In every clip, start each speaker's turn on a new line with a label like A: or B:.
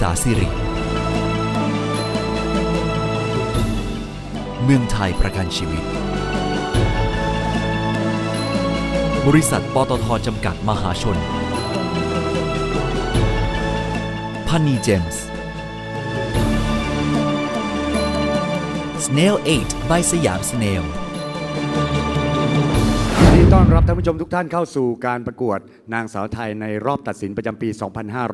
A: ษาสิริ เมืองไทยประกันชีวิต บริษัทปตทจำกัดมหาชน พันนีเจมส์ Snail 8 by สย
B: ต้อนรับท่านผู้ชมทุกท่านเข้าสู่การประกวดนางสาวไทยในรอบตัดสินประจำปี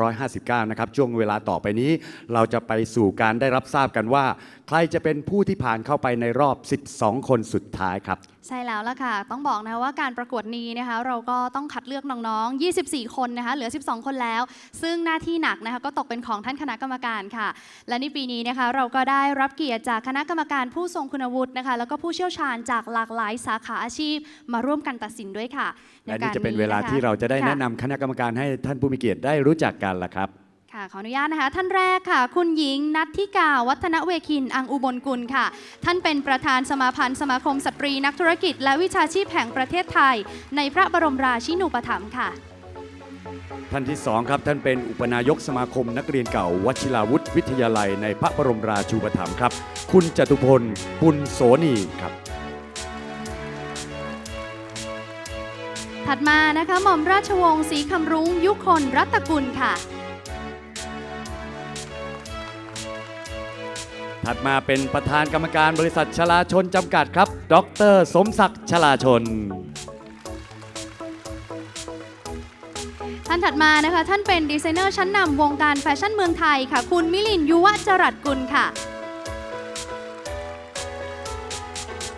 B: 2559 นะครับ ช่วงเวลาต่อไปนี้ เราจะไปสู่การได้รับทราบกันว่าใครจะเป็นผู้ที่ผ่านเข้าไปในรอบ 12 คนสุดท้ายครับ
C: ใช่แล้วล่ะค่ะ ต้องบอกนะคะว่าการประกวดนี้นะคะ เราก็ต้องคัดเลือกน้องๆ 24 คนนะคะ เหลือ 12 คนแล้ว ซึ่งหน้าที่หนักนะคะก็ตกเป็นของท่านคณะกรรมการค่ะ และในปีนี้นะคะเราก็ได้รับเกียรติจากคณะกรรมการผู้ทรงคุณวุฒินะคะ แล้วก็ผู้เชี่ยวชาญจากหลากหลายสาขาอาชีพ มาร่วมกันตัดสินด้วยค่ะ
B: และนี่จะเป็นเวลาที่เราจะได้แนะนำคณะกรรมการให้ท่านผู้มีเกียรติได้รู้จักกันละครับ
C: ค่ะขออนุญาตนะคะท่านแรกค่ะ คุณหญิงนัทธิกาวัฒนเวคิน อังอุบลกุลค่ะ ท่านเป็นประธานสมาพันธ์สมาคมสตรีนักธุรกิจ และวิชาชีพแห่งประเทศไทย ในพระบรมราชินูปถัมภ์ค่ะ
B: ท่านที่สองครับท่านเป็นอุปนายกสมาคมนักเรียนเก่าวชิราวุธวิทยาลัย ในพระบรมราชูปถัมภ์ครับ คุณจตุพลปุณโสนีครับ
C: ถัดมานะคะหม่อมราชวงศ์ศรีคำรุ้งยุคนรัตกุลค่ะ
B: ถัดมาเป็นประธานกรรมการบริษัทชลาชนจำกัดครับ ดร สมศักดิ์ชลาชน
C: ท่านถัดมานะคะ ท่านเป็นดีไซเนอร์ชั้นนำวงการแฟชั่นเมืองไทยค่ะ คุณมิลินยุวจรัสกุลค่ะ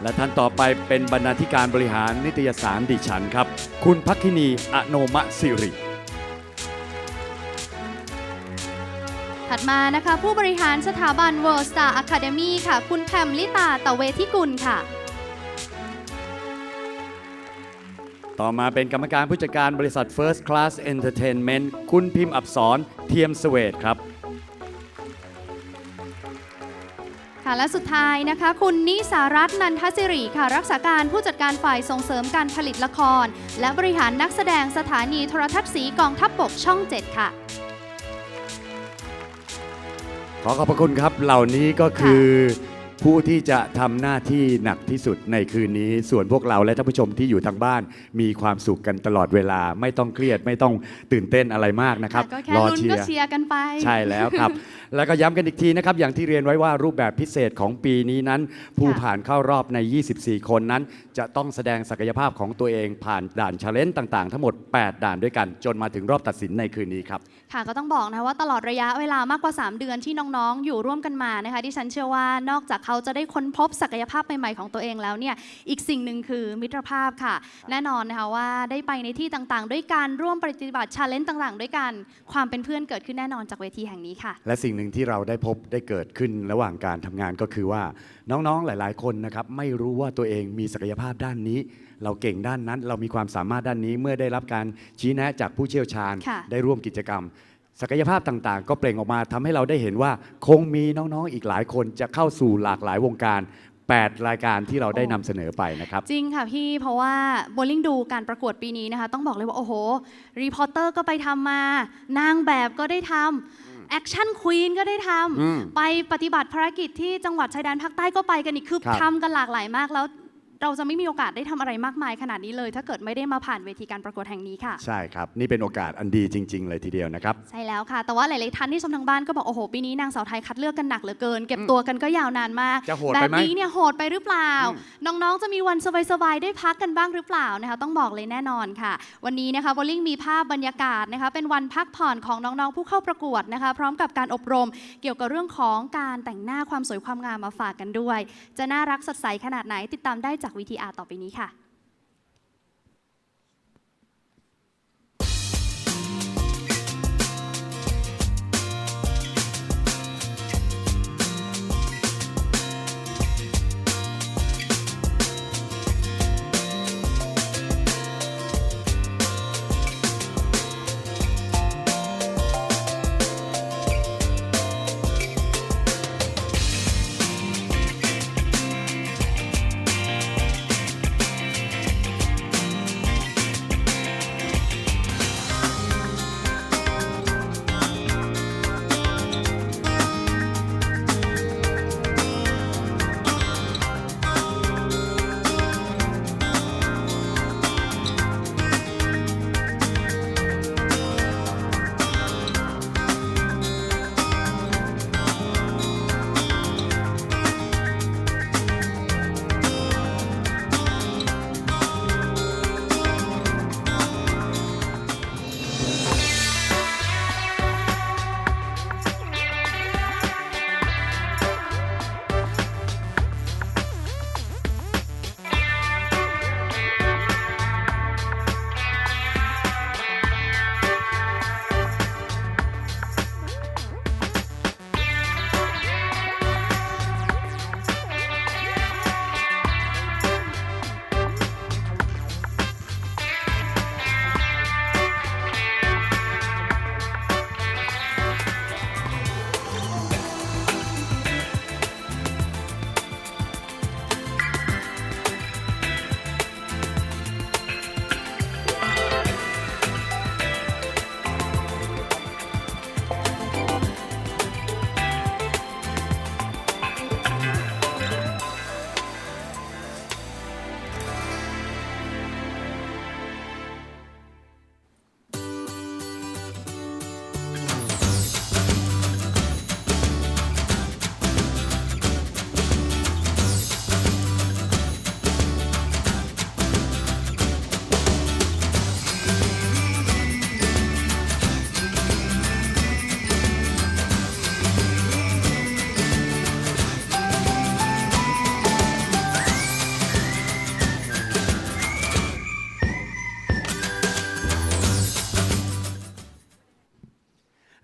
B: และท่านต่อไปเป็นบรรณาธิการบริหารนิตยสารดิฉันครับ คุณพักคินีอโนมะสิริ
C: ถัดมานะคะ ผู้บริหารสถาบัน World Star Academy ค่ะ คุณแพมลิตาตะเวทิกุลค่ะ
B: ต่อมาเป็นกรรมการผู้จัดการบริษัท First Class Entertainment คุณพิมพ์อับสรเทียมสเวตครับ
C: ค่ะและสุดท้ายนะคะ คุณนิสารัตน์นันทสิริค่ะ รักษาการผู้จัดการฝ่ายส่งเสริมการผลิตละคร และบริหารนักแสดงสถานีโทรทัศน์สีกองทัพบบกช่อง 7 ค่ะ
B: ขอขอบพระคุณครับเหล่านี้ก็คือผู้ที่จะทำหน้าที่หนักที่สุดในคืนนี้ ส่วนพวกเราและท่านผู้ชมที่อยู่ทางบ้าน มีความสุขกันตลอดเวลา ไม่ต้องเครียดไม่ต้องตื่นเต้นอะไรมากนะครับ
C: ก็แค่
B: รอ
C: ลุ้น
B: เชี
C: ก็
B: ยร์
C: เชียร์กันไป
B: ใช่แล้วครับแล้วก็ย้ำกันอีกทีนะครับอย่างที่เรียนไว้ว่ารูปแบบพิเศษของปีนี้นั้น ผู้
C: ค่ะ
B: ผ่านเข้ารอบใน 24 คนนั้น จะต้องแสดงศักยภาพของตัวเองผ่านด่านชาเลนจ์ต่างๆ ทั้งหมด 8 ด่านด้วยกัน จนมาถึงรอบตัดสินในคืนนี้ครับ
C: ค่ะก็ต้องบอกนะว่าตลอดระยะเวลามากกว่า 3 เดือนที่น้องๆ อยู่ร่วมกันมานะคะที่ฉันเชื่อว่านอกจากเขาจะได้ค้นพบศักยภาพใหม่ๆของตัวเองแล้วเนี่ยอีกสิ่งหนึ่งคือมิตรภาพค่ะ แน่นอนนะคะว่าได้ไปในที่ต่างๆ ด้วยการร่วมปฏิบัติชาเลนจ์ต่างๆ ด้วยกันความเป็นเพื่อนเกิดขึ้นแน่นอนจากเวทีแห่งนี้ค่ะ
B: และสิ่งหนึ่งที่เราได้พบได้เกิดขึ้นระหว่างการทำงานก็คือว่าน้องๆหลาย ๆ คนนะครับไม่รู้ว่าตัวเองมีศักยภาพด้านนี้ เราเก่งด้านนั้น เรามีความสามารถด้านนี้เมื่อได้รับการชี้แนะจากผู้เชี่ยวชาญ
C: ค่ะ
B: ได้ร่วมกิจกรรม ศักยภาพต่างๆ ก็เปล่งออกมาทำให้เราได้เห็นว่า คงมีน้องๆอีกหลายคนจะเข้าสู่หลากหลายวงการ 8 รายการที่เราได้นำเสนอไปนะครับ
C: จริงค่ะพี่เพราะว่าโบลิ่งดูการประกวดปีนี้นะคะ ต้องบอกเลยว่า โอ้โห รีพอร์เตอร์ก็ไปทำมา นางแบบก็ได้ทำ แอคชั่นควีนก็ได้ท
B: อืมำ
C: ไปปฏิบัติภารกิจที่จังหวัดชายแดนภาคใต้ก็ไปกันอีกคือ
B: ครับ
C: ทำกันหลากหลายมากแล้ว เราจะไม่มีโอกาสได้ทำอะไรมากมายขนาดนี้เลย ถ้าเกิดไม่ได้มาผ่านเวทีการประกวดแห่งนี้ค่ะ
B: ใช่ครับ นี่เป็นโอกาสอันดีจริง ๆ เลยทีเดียวนะครับ
C: ใช่แล้วค่ะ แต่ว่าหลาย ๆ ท่านที่ชมทางบ้านก็บอก โอ้โห ปีนี้นางสาวไทยคัดเลือกกันหนักเหลือเกิน เก็บตัวกันก็ยาวนานมาก
B: จะโหด
C: แบ
B: ไป
C: บ
B: ไหม
C: นี้เนี่ยโหดไปหรือเปล่า น้อง ๆ จะมีวันสบาย ๆ ได้พักกันบ้างหรือเปล่านะคะ ต้องบอกเลยแน่นอนค่ะ วันนี้นะคะโบลิ่งมีภาพบรรยากาศนะคะ เป็นวันพักผ่อนของน้อง ๆ ผู้เข้าประกวดนะคะ พร้อมกับการอบรมเกี่ยวกับเรื่องของการแต่งหน้าความสวยความงามมาฝากกันด้วย จะน่ารักสดใสขนาดไหนติดตามได้จาก VTR ต่อไปนี้ค่ะ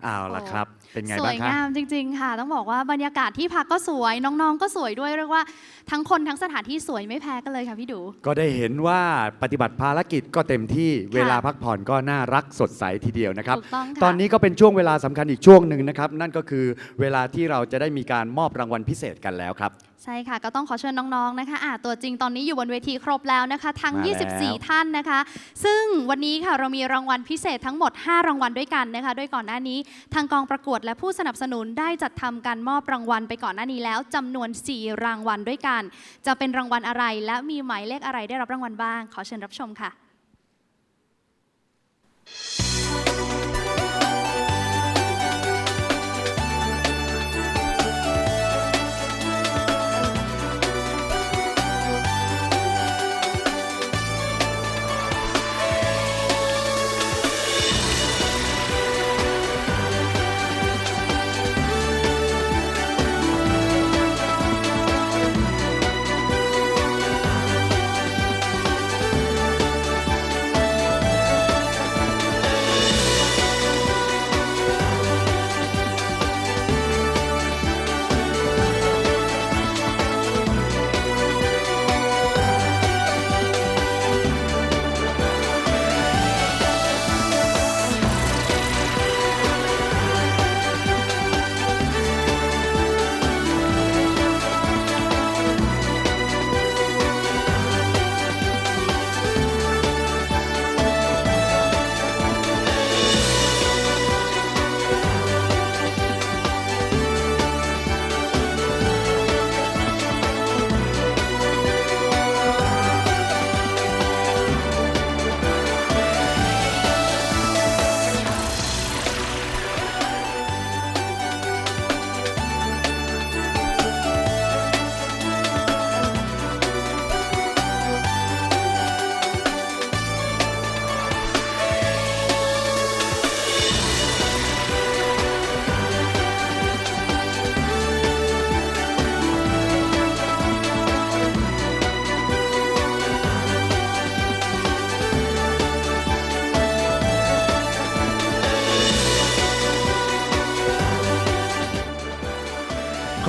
B: เอาละครับ เป็นไง
C: ส
B: บ้า
C: วย
B: งคะ
C: งามจริง ๆ ค่ะ ต้องบอกว่าบรรยากาศที่พักก็สวยน้องๆ ก็สวยด้วยเรียกว่าทั้งคนทั้งสถานที่สวยไม่แพ้กันเลยค่ะพี่ดู
B: ก็ได้เห็นว่าปฏิบัติภารกิจก็เต็มที่เวลาพักผ่อนก็น่ารักสดใสทีเดียวนะครับ
C: ถูกต้องค่ะ
B: ตอนนี้ก็เป็นช่วงเวลาสำคัญอีกช่วงหนึ่งนะครับ นั่นก็คือเวลาที่เราจะได้มีการมอบรางวัลพิเศษกันแล้วครับ
C: ใช่ค่ะ ก็ต้องขอเชิญน้องๆนะคะอ่าตัวจริงตอนนี้อยู่บนเวทีครบแล้วนะคะ ทั้ง
B: มาแล้ว
C: 24 ท่านนะคะ ซึ่งวันนี้ค่ะเรามีรางวัลพิเศษทั้งหมด 5 รางวัลด้วยกันนะคะโดยก่อนหน้านี้ ทางกองประกวดและผู้สนับสนุนได้จัดทำการมอบรางวัลไปก่อนหน้านี้แล้วจำนวน 4 รางวัลด้วยกัน จะเป็นรางวัลอะไรและมีหมายเลขอะไรได้รับรางวัลบ้าง ขอเชิญรับชมค่ะ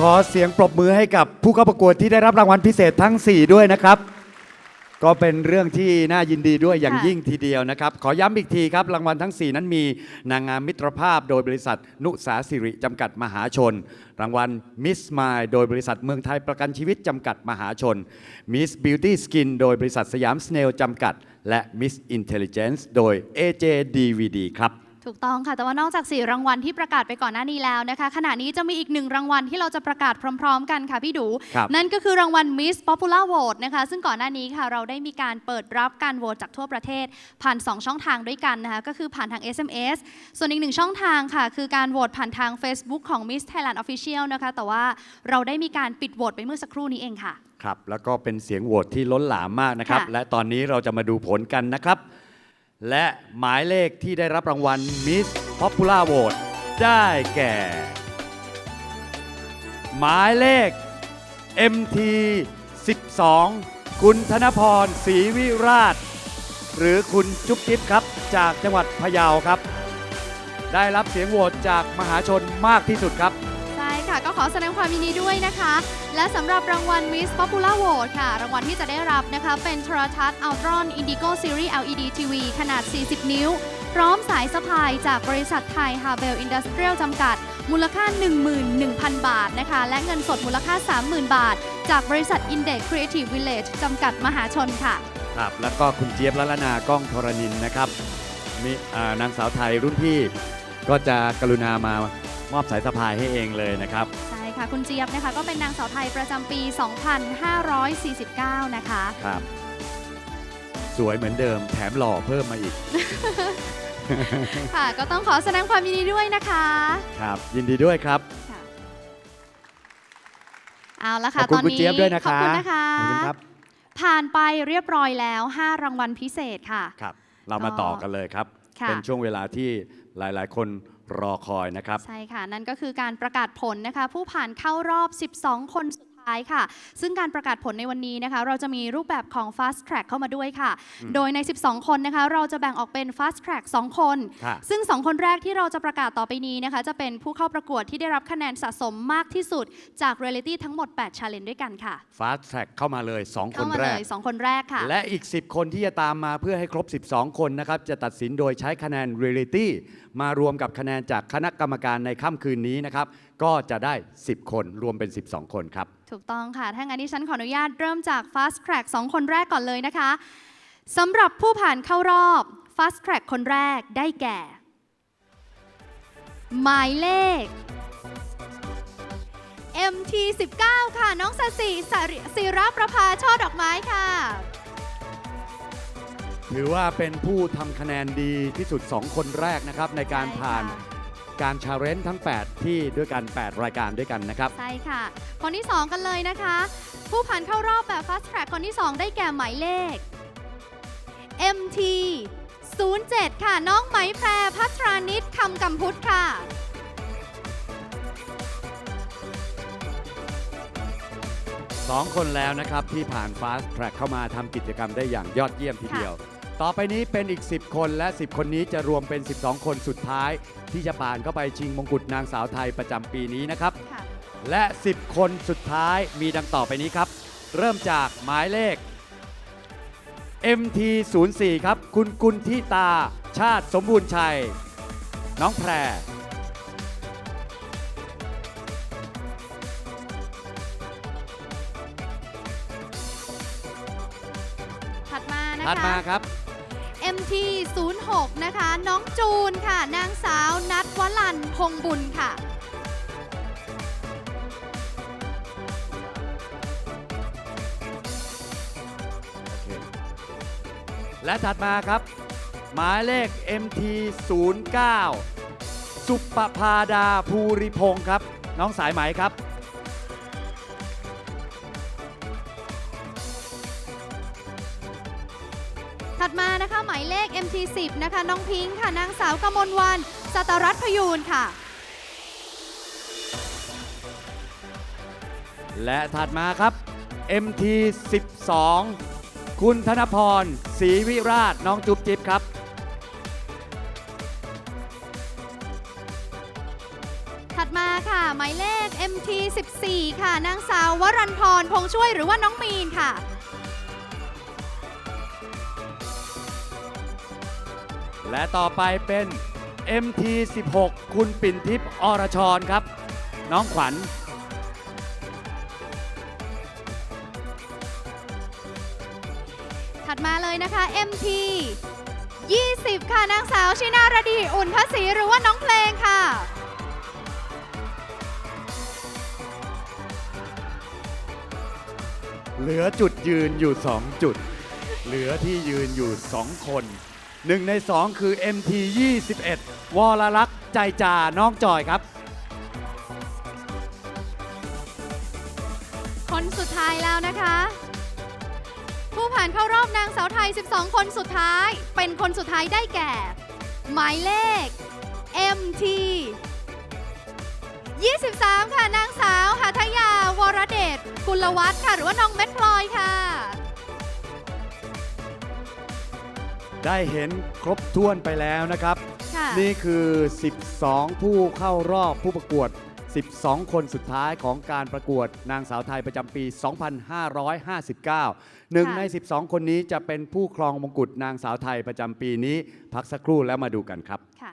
B: ขอเสียงปรบมือให้กับผู้เข้าประกวดที่ได้รับรางวัลพิเศษทั้ง 4 ด้วยนะครับ ก็เป็นเรื่องที่น่ายินดีด้วยอย่างยิ่งทีเดียวนะครับ ขอย้ำอีกทีครับ รางวัลทั้ง 4 นั้นมีนางงามมิตรภาพโดยบริษัท นุสาสิริจำกัดมหาชน รางวัลมิสม l โดยบริษัทเมืองไทยประกันชีวิตจำกัดมหาชนมิสบิวตี้สกินโดยบริษัทสยามสเนลจำกัด และมิสอินเทลลิเจนซ์โดย AJ DVD ครับ
C: ถูกต้องค่ะ แต่ว่านอกจาก 4 รางวัลที่ประกาศไปก่อนหน้านี้แล้วนะคะ ขณะนี้จะมีอีกหนึ่งรางวัลที่เราจะประกาศพร้อม ๆ กันค่ะพี่ดู
B: ครับ
C: นั่นก็คือรางวัล Miss Popular Vote นะคะ ซึ่งก่อนหน้านี้ค่ะเราได้มีการเปิดรับการโหวตจากทั่วประเทศ ผ่าน 2 ช่องทางด้วยกันนะคะ ก็คือผ่านทาง SMS ส่วนอีกหนึ่งช่องทางค่ะ คือการโหวตผ่านทาง Facebook ของ Miss Thailand Official นะคะ แต่ว่าเราได้มีการปิดโหวตไปเมื่อสักครู่นี้เองค่ะ
B: ครับ แล้วก็เป็นเสียงโหวตที่ล้นหลามมากนะครับ
C: ค่ะ
B: และตอนนี้เราจะมาดูผลกันนะครับ และหมายเลขที่ได้รับรางวัล Miss Popular Vote ได้แก่ หมายเลข MT 12 คุณธนพรศรีวิราช หรือคุณจุ๊บจิ๊บครับ จากจังหวัดพะเยาครับ ได้รับเสียงโหวตจากมหาชนมากที่สุดครับ
C: ค่ะ ก็ขอแสดงความยินดีด้วยนะคะ และสำหรับรางวัล Miss Popular Vote ค่ะ รางวัลที่จะได้รับนะคะ เป็นโทรทัศน์ Ultron Indigo Series LED TV ขนาด 40 นิ้ว พร้อมสายสะพายจากบริษัทไทย h a r b e l Industrial จำกัด มูลค่า 11,000 บาทนะคะ และเงินสดมูลค่า 30,000 บาท จากบริษัท Index Creative Village จำกัดมหาชนค่ะ
B: ครับแล้วก็คุณเจี๊ยบละละนากล้องธรณินนะครับมีอ่นางสาวไทยรุ่นพี่ก็จะกรุณามาม อบสายสะพายให้เองเลยนะครับ
C: ใช่ค่ะ คุณเจี๊ยบนะคะ ก็เป็นนางสาวไทยประจำปี 2549 นะคะ
B: ครับ สวยเหมือนเดิมแถมหล่อเพิ่มมาอีก
C: ค่ะ ก็ต้องขอแสดงความยินดีด้วยนะคะ
B: ครับ ยินดีด้วยครับ
C: ค่ะเอาละ
B: ข
C: ค่ะ
B: อบคุณ
C: ตอน
B: คุณ
C: นี้
B: เจี๊ยบด้วยนะคะ
C: ขอบคุณนะคะ
B: ขอบคุณครับ
C: ผ่านไปเรียบร้อยแล้ว 5 รางวัลพิเศษค่ะ
B: ครับ เรามาต่อกันเลยครับ
C: ค่ะ
B: เป็นช่วงเวลาที่หลาย ๆ คน รอคอยนะครับ
C: ใช่ค่ะ นั่นก็คือการประกาศผลนะคะ ผู้ผ่านเข้ารอบ 12 คนสุด ท้ายท้ายค่ะ ซึ่งการประกาศผลในวันนี้นะคะ เราจะมีรูปแบบของ fast track เข้ามาด้วยค่ะ โดยใน 12 คนนะคะ เราจะแบ่งออกเป็น fast track 2 คน
B: ค่ะ
C: ซึ่ง 2 คนแรกที่เราจะประกาศต่อไปนี้นะคะ จะเป็นผู้เข้าประกวดที่ได้รับคะแนนสะสมมากที่สุด จาก reality ทั้งหมด 8 challenge ด้วยกันค่ะ
B: Fast Track 2เข้ามาเลย 2 ค
C: เข้านมา
B: แร
C: เล
B: ก
C: ย 2 คนแรกค่ะ
B: และอีก 10 คนที่จะตามมาเพื่อให้ครบ 12 คนนะครับ จะตัดสินโดยใช้คะแนน Reality มารวมกับคะแนนจากคณะกรรมการในค่ำคืนนี้นะครับ ก็จะได้ 10 คนรวมเป็น 12 คนครับ
C: ถูกต้องค่ะ ถ้างั้นดิฉันขออนุญาตเริ่มจาก Fast Track 2 คนแรกก่อนเลยนะคะสำหรับผู้ผ่านเข้ารอบ Fast Track คนแรกได้แก่ หมายเลข MT 19 ค่ะ น้องสสิสริศิรประภาช่อดอกไม้ค่ะ
B: ถือว่าเป็นผู้ทำคะแนนดีที่สุด 2 คนแรกนะครับ ในการ
C: ใช่ค่ะ
B: ผ่าน การชาเลนจ์ทั้ง 8 ที่ด้วยกัน 8 รายการด้วยกันนะครับ
C: ใช่ค่ะ คนที่ 2 กันเลยนะคะ ผู้ผ่านเข้ารอบแบบ Fast Track คนที่ 2 ได้แก่หมายเลข MT 07 ค่ะ น้องไหมแพรพัทรานิตคำกำพุทธค่ะ
B: 2 คนแล้วนะครับ ที่ผ่าน Fast Track เข้ามาทำกิจกรรมได้อย่างยอดเยี่ยมทีเดียว ต่อไปนี้เป็นอีก 10 คนและ 10 คนนี้จะรวมเป็น 12 คนสุดท้าย ที่จะผ่านเข้าไปชิงมงกุฎนางสาวไทยประจำปีนี้นะครับ
C: ค่ะ
B: และ 10 คนสุดท้ายมีดังต่อไปนี้ครับ เริ่มจากหมายเลข MT 0 4ครับ คุณกุลทิตา ชาติสมบูรณ์ชัย น้องแพร
C: ถัดมานะ
B: ถัดมา
C: คะ
B: ครับ
C: MT 06นะคะ น้องจูนค่ะ นางสาวนัทวลันพงบุญค่ะ
B: และถัดมาครับ หมายเลข MT 0 9สุปภาดาภูริพงศ์ครับ น้องสายไหมครับ
C: ถัดมานะคะหมายเลข MT 10 นะคะน้องพิงค์ค่ะนางสาวกมลวันสัตรัตน์พยูนค่ะ
B: และถัดมาครับ MT 12คุณธนพรศรีวิราชน้องจุ๊บจิ๊บครับ
C: ถัดมาค่ะ หมายเลข MT 14ค่ะนางสาววรันพรพงษ์ช่วยหรือว่าน้องมีนค่ะ
B: และต่อไปเป็น MT 16 คุณปิ่นทิพย์อรชรครับ น้องขวัญ
C: ถัดมาเลยนะคะ MT 20 ค่ะ นางสาวชินารดีอุ่นพระศรีหรือว่าน้องเพลงค่ะ
B: เหลือจุดยืนอยู่ 2 จุด เหลือที่ยืนอยู่ 2 คน หนึ่งใน 2 คือ MT 21วรลักษ์ใจจ่าน้องจอยครับ
C: คนสุดท้ายแล้วนะคะ ผู้ผ่านเข้ารอบนางสาวไทย 12 คนสุดท้าย เป็นคนสุดท้ายได้แก่ หมายเลข MT 23 ค่ะนางสาวหาทยาวรเดชกุลวัฒน์ค่ะ หรือว่าน้องเม็ดพลอยค่ะ
B: ได้เห็นครบถ้วนไปแล้วนะครับ
C: ค่ะ
B: นี่คือ 12 ผู้เข้ารอบผู้ประกวด 12 คนสุดท้ายของการประกวดนางสาวไทยประจำปี 2559 หนึ่งใน 12 คนนี้จะเป็นผู้ครองมงกุฎนางสาวไทยประจำปีนี้ พักสักครู่แล้วมาดูกันครับ
C: ค่ะ